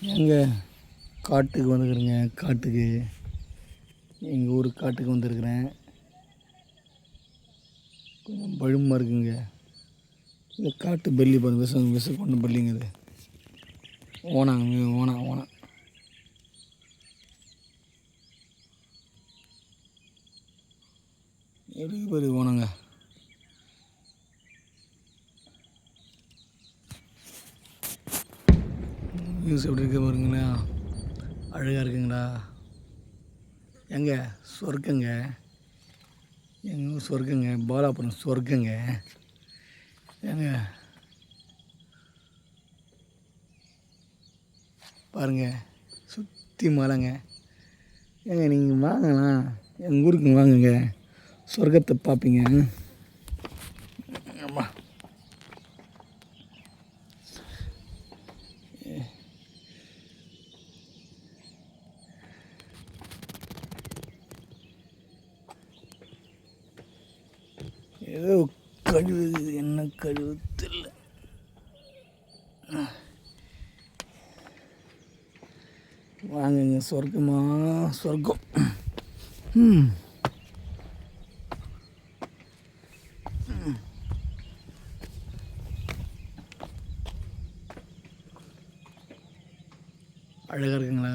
எங்கே காட்டுக்கு வந்துக்கிறேங்க காட்டுக்கு. எங்கள் ஊர் காட்டுக்கு வந்திருக்கிறேன். கொஞ்சம் பழுமாக இருக்குங்க. இந்த காட்டு பள்ளி பாருங்க விஷம் விஷ கொண்டு பல்லிங்க இது. ஓனாங்க ஓனா ஓனா. எப்படி பாரு ஓனாங்க. நியூஸ் எப்படி இருக்கு பாருங்களா அழகாக இருக்குங்களா எங்க? சொர்க்கங்க. எங்கள் ஊர் சொர்க்கங்க. பாலாபுரம் சொர்க்கங்க. ஏங்க பாருங்க. சுற்றி மலைங்க. ஏங்க நீங்கள் வாங்கலாம் எங்கள் ஊருக்கு வாங்குங்க. சொர்க்கத்தை பார்ப்பீங்க. ஏதோ கழுவுது என்ன கழுவு தெரியல வாங்குங்க சொர்க்கமா சொர்க்கம். ம். அழகாக இருக்குங்களா?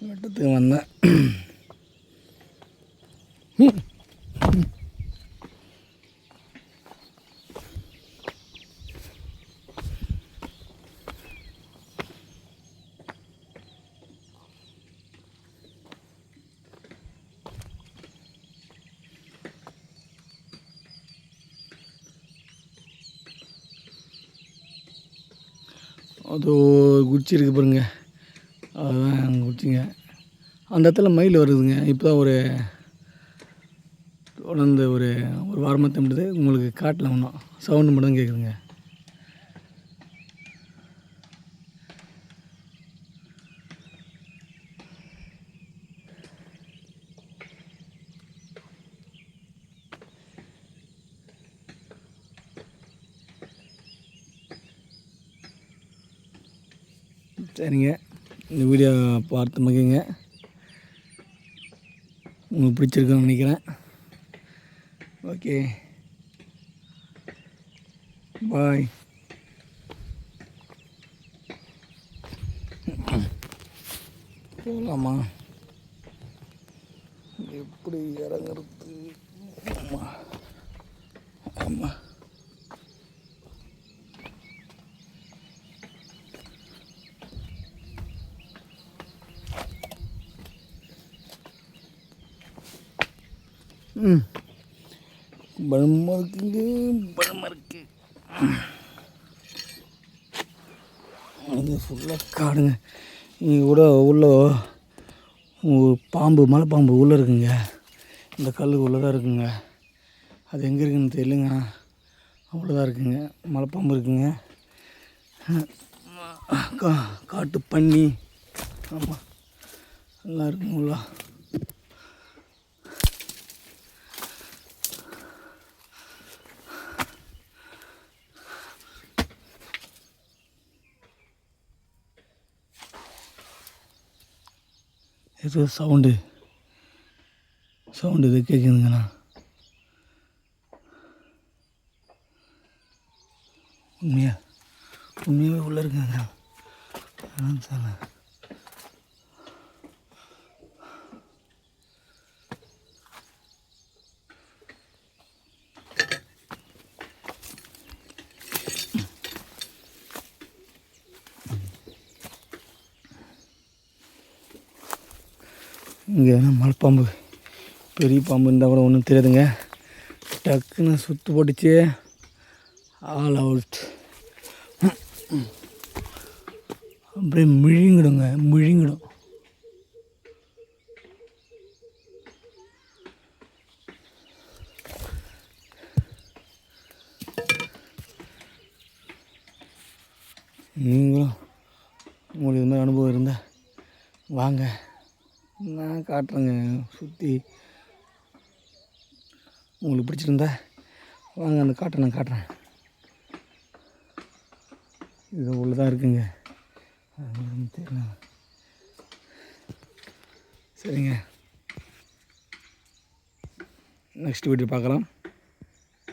வெட்டத்துக்கு வந்தேன் அது ஒரு குச்சி இருக்குது பாருங்க அதுதான் அங்கே குச்சிங்க அந்த இடத்துல மயில் வருதுங்க. இப்போ தான் ஒரு தொடர்ந்து ஒரு ஒரு வாரமாக தம்பிடுது உங்களுக்கு காட்டில் ஒன்றும் சவுண்டு மட்டும் தான் கேட்குதுங்க சரிங்க. இந்த வீடியோ பார்த்து மகிங்க உங்களுக்கு பிடிச்சிருக்குன்னு நினைக்கிறேன். ஓகே. பாய் போகலாமா எப்படி இறங்குறது? ஆமாம் ஆமாம் ம். பலமாக இருக்குங்க பலமாக இருக்கு ஃபுல்லாக காடுங்க. இங்கே கூட உள்ள பாம்பு மலை பாம்பு உள்ளே இருக்குங்க. இந்த கல்லுக்கு உள்ளே தான் இருக்குங்க. அது எங்கே இருக்குன்னு தெரியலங்க. அவ்வளோதான் இருக்குங்க. மலைப்பாம்பு இருக்குங்க. கா காட்டு பன்னி ஆமாம் எல்லாம் இருக்குங்க ஏதோ சவுண்டு. சவுண்டு இது கேட்குதுங்கண்ணா. உண்மையாக உண்மையாகவே உள்ளே இருக்குங்க அதான் சார். இங்கே மலைப்பாம்பு? பெரிய பாம்பு இருந்தால் கூட ஒன்றும் தெரியாதுங்க. டக்குன்னு சுற்று போட்டுச்சு. ஆல் அவுட் அப்படியே மிழிங்கிடுங்க மிழிங்கிடும். நீங்களும் உங்களுக்கு இது மாதிரி அனுபவம் இருந்தால் வாங்க. நான் காட்டுறேங்க சுற்றி உங்களுக்கு பிடிச்சிருந்தா வாங்க அந்த காட்டை நான் காட்டுறேன். இது உள்ள தான் இருக்குங்க தெரியல. சரிங்க. நெக்ஸ்ட் வீடியோ பார்க்கலாம்.